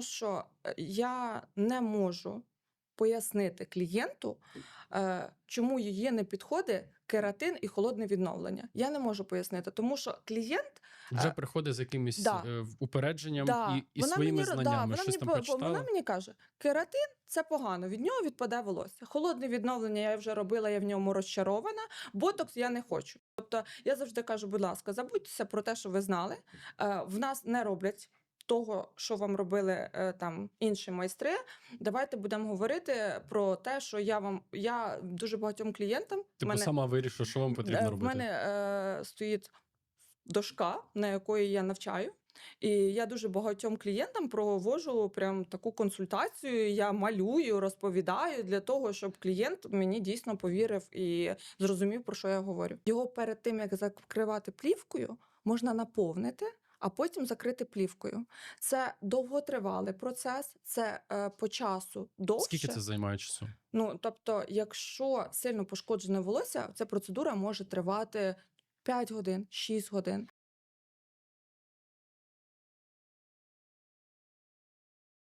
тому що е, я не можу пояснити клієнту, е, чому її не підходить кератин і холодне відновлення. Я не можу пояснити, тому що клієнт Вже Е, приходить з якимось да. упередженням Да, і, і вона своїми мені, да, знаннями. вона, Щось мені, там прочитала. вона мені каже, кератин це погано, від нього відпаде волосся. Холодне відновлення я вже робила, я в ньому розчарована. Ботокс я не хочу. Тобто я завжди кажу, будь ласка, забудьтеся про те, що ви знали. В нас не роблять. Того, що вам робили е, там інші майстри, давайте будемо говорити про те, що я вам я дуже багатьом клієнтам Типу мене- сама вирішила, що вам Е, потрібно В робити. мене е, стоїть дошка, на якої я навчаю. І я дуже багатьом клієнтам проводжу прям таку консультацію. Я малюю, розповідаю для того, щоб клієнт мені дійсно повірив і зрозумів, про що я говорю. Його перед тим як закривати плівкою, можна наповнити. А потім закрити плівкою. Це довготривалий процес, це е, по часу довше. Скільки це займає часу? Ну тобто, якщо сильно пошкоджене волосся, ця процедура може тривати 5 годин, 6 годин.